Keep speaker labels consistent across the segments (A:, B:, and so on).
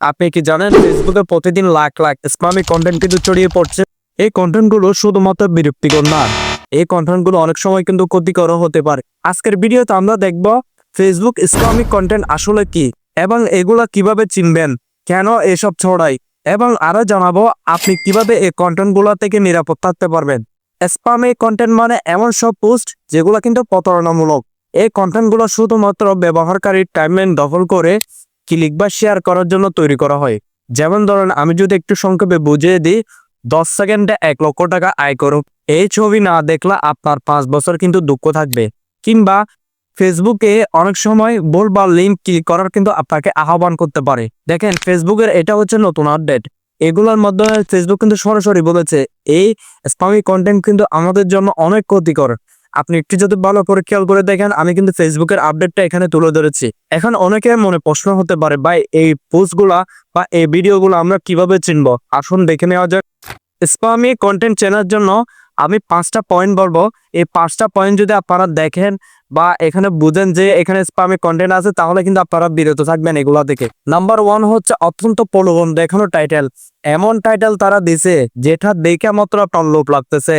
A: আপনি কি জানেন ফেসবুকে প্রতিদিন লাখ লাখ ইসলামিক কন্টেন্ট কিন্তু ছড়িয়ে পড়ছে? এই কন্টেন্টগুলো শুধুমাত্র বিরক্তিকর না। এই কন্টেন্টগুলো অনেক সময় কিন্তু ক্ষতিকর হতে পারে। আজকের ভিডিওতে আমরা দেখব ফেসবুক ইসলামিক কন্টেন্ট আসলে কি এবং এগুলা কীভাবে চিনবেন, কেন এসব ছড়ায় এবং আরও জানাব আপনি কীভাবে এই কন্টেন্টগুলো থেকে নিরাপদ থাকতে পারবেন। স্পামে কন্টেন্ট মানে এমন সব পোস্ট যেগুলো কিন্তু প্রতারণামূলক। এই কন্টেন্টগুলো শুধুমাত্র ব্যবহারকারীর টাইমলাইন দখল করে ক্লিক বা শেয়ার করার জন্য তৈরি করা হয়। যেমন ধরেন, আমি যদি একটু সংক্ষেপে বুঝিয়ে দিই, দশ সেকেন্ডে এক লক্ষ টাকা আয় করুক এই ছবি না দেখলে আপনার পাঁচ বছর কিন্তু দুঃখ থাকবে। কিংবা ফেসবুকে অনেক সময় ভুল বা লিঙ্ক ক্লিক করার কিন্তু আপনাকে আহ্বান করতে পারে। দেখেন, ফেসবুকের এটা হচ্ছে নতুন আপডেট। এগুলোর মাধ্যমে ফেসবুক কিন্তু সরাসরি বলেছে, এই স্পামি কন্টেন্ট কিন্তু আমাদের জন্য অনেক ক্ষতিকর। আপনি একটু যদি ভালো করে খেয়াল করে দেখেন, আমি কিন্তু ফেসবুকের আপডেটটা এখানে তুলে ধরেছি। এখন অনেকে মনে প্রশ্ন হতে পারে, ভাই, এই পোস্টগুলা বা এই ভিডিওগুলো আমরা কীভাবে চিনবো? আসুন দেখে নেওয়া যাক। স্পামি কন্টেন্ট চেনার জন্য আমি পাঁচটা পয়েন্ট বলব। এই পাঁচটা পয়েন্ট যদি আপনারা দেখেন বা এখানে বুঝেন যে এখানে স্পামি কন্টেন্ট আছে, তাহলে কিন্তু আপনারা বিরত থাকবেন এগুলা থেকে নাম্বার ওয়ান হচ্ছে অত্যন্ত প্রলোভন দেখানো টাইটেল এমন টাইটেল তারা দিছে যেটা দেখে মাত্র আপনার লোভ লাগতেছে।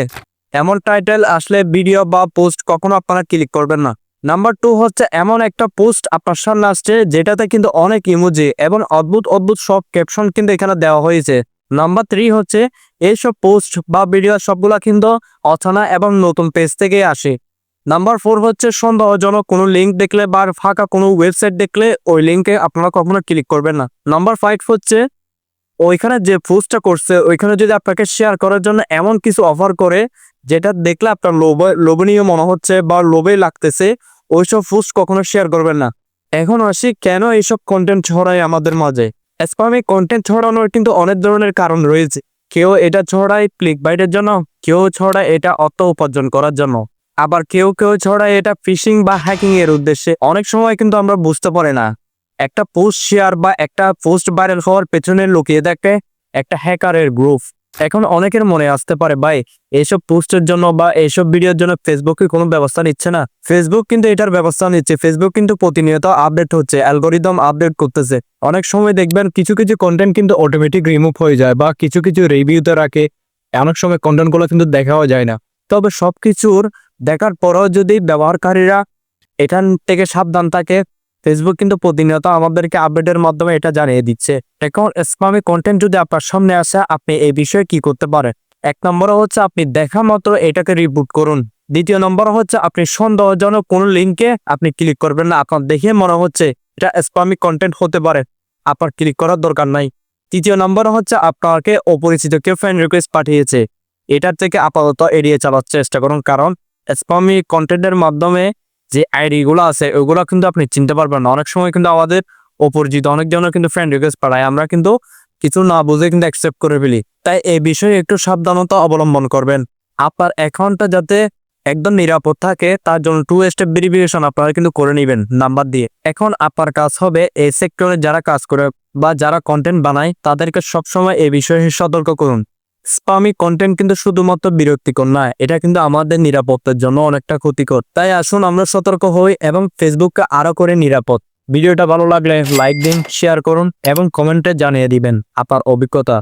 A: এমন টাইটেল আসলে ভিডিও বা পোস্ট কখনো আপনারা ক্লিক করবেন না। নাম্বার টু হচ্ছে এমন একটা পোস্ট আপনার সামনে আসছে, যেটাতে কিন্তু অনেক ইমোজি এবং অদ্ভুত অদ্ভুত সব ক্যাপশন কিন্তু এখানে দেওয়া হয়েছে। নাম্বার থ্রি হচ্ছে এইসব পোস্ট বা ভিডিও সবগুলা কিন্তু অচেনা এবং নতুন পেজ থেকে আসে। নাম্বার ফোর হচ্ছে সন্দেহজনক, কোনো লিঙ্ক দেখলে বা ফাঁকা কোনো ওয়েবসাইট দেখলে ওই লিঙ্কে আপনারা কখনো ক্লিক করবেন না। নাম্বার ফাইভ হচ্ছে ওইখানে যে পোস্টটা করছে, ওইখানে যদি আপনাকে শেয়ার করার জন্য এমন কিছু অফার করে, যেটা দেখলে আপনার লোভ, লোভনীয় মনে হচ্ছে বা লোভে লাগতেছে, ওইসব পোস্ট কখনো শেয়ার করবেন না। এখন আসি, কেন এইসব কন্টেন্ট ছড়ায় আমাদের মাঝে? স্পামে কন্টেন্ট ছড়ানোর কিন্তু অনেক ধরনের কারণ রয়েছে। কেউ এটা ছড়ায় ক্লিক বাইটের জন্য, কেউ ছড়ায় এটা অর্থ উপার্জন করার জন্য। আবার কেউ কেউ ছড়ায় এটা ফিশিং বা হ্যাকিং এর উদ্দেশ্যে, অনেক সময় কিন্তু আমরা বুঝতে পারি না। একটা পোস্ট শেয়ার বা একটা পোস্ট ভাইরাল হওয়ার পেছনে লুকিয়ে থাকে একটা হ্যাকারের গ্রুপ এখন অনেকের মনে আসতে পারে, ভাই, এইসব পোস্টের জন্য বা এইসব ভিডিওর জন্য ফেসবুকে কোনো ব্যবস্থা নিচ্ছে না? ফেসবুক কিন্তু এটার ব্যবস্থা নিচ্ছে। ফেসবুক কিন্তু প্রতিনিয়ত আপডেট হচ্ছে অ্যালগোরিদম আপডেট করতেছে। অনেক সময় দেখবেন কিছু কিছু কন্টেন্ট কিন্তু অটোমেটিক রিমুভ হয়ে যায় বা কিছু কিছু রিভিউতে রাখে। অনেক সময় কন্টেন্টগুলো কিন্তু দেখাও যায় না। তবে সব কিছুর দেখার পরেও যদি ব্যবহারকারীরা এখান থেকে সাবধান থাকে ফেসবুক কিন্তু প্রতিনিয়ত আমাদেরকে আপডেটের মাধ্যমে এটা জানিয়ে দিচ্ছে। এখন স্পামি কন্টেন্ট যদি আপনার সামনে আসে, আপনি এই বিষয়ে কি করতে পারেন? এক নম্বর হচ্ছে আপনি দেখা মাত্র এটাকে রিপোর্ট করুন। দ্বিতীয় নম্বর হচ্ছে আপনি সন্দেহজনক কোন লিঙ্কে আপনি ক্লিক করবেন না। আপনার দেখে মনে হচ্ছে এটা স্পামি কন্টেন্ট হতে পারে। আপনার ক্লিক করার দরকার নাই। তৃতীয় নম্বর হচ্ছে আপনাকে অপরিচিত কেউ ফ্রেন্ড রিকোয়েস্ট পাঠিয়েছে। এটার থেকে আপাতত এড়িয়ে চালার চেষ্টা করুন। কারণ স্পামি কন্টেন্টের মাধ্যমে যে আইডি গুলো আছে ওইগুলো কিন্তু আপনি চিনতে পারবেন না। অনেক সময় কিন্তু আমাদের অপরিচিত অনেকজনের কিন্তু ফ্রেন্ড রিকোয়েস্ট পাঠায়। আমরা কিন্তু কিছু না বুঝে কিন্তু অ্যাকসেপ্ট করে ফেলি। তাই এই বিষয়ে একটু সাবধানতা অবলম্বন করবেন। আপনার অ্যাকাউন্টটা যাতে একদম নিরাপদ থাকে, তার জন্য টু স্টেপ ভেরিফিকেশন আপনারা কিন্তু করে নেবেন নাম্বার দিয়ে। এখন আপনার কাজ হবে এই সেক্টরে যারা কাজ করে বা যারা কন্টেন্ট বানায়, তাদেরকে সবসময় এই বিষয়ে সতর্ক করুন। স্পামি কন্টেন্ট কিন্তু শুধুমাত্র বিরক্তিকর না, এটা কিন্তু আমাদের নিরাপত্তার জন্য অনেকটা ক্ষতিকর। তাই আসুন আমরা সতর্ক হই এবং ফেসবুককে আরও করে নিরাপদ। ভিডিওটা ভালো লাগলে লাইক দিন শেয়ার করুন এবং কমেন্টে জানিয়ে দিবেন আপনার অভিজ্ঞতা।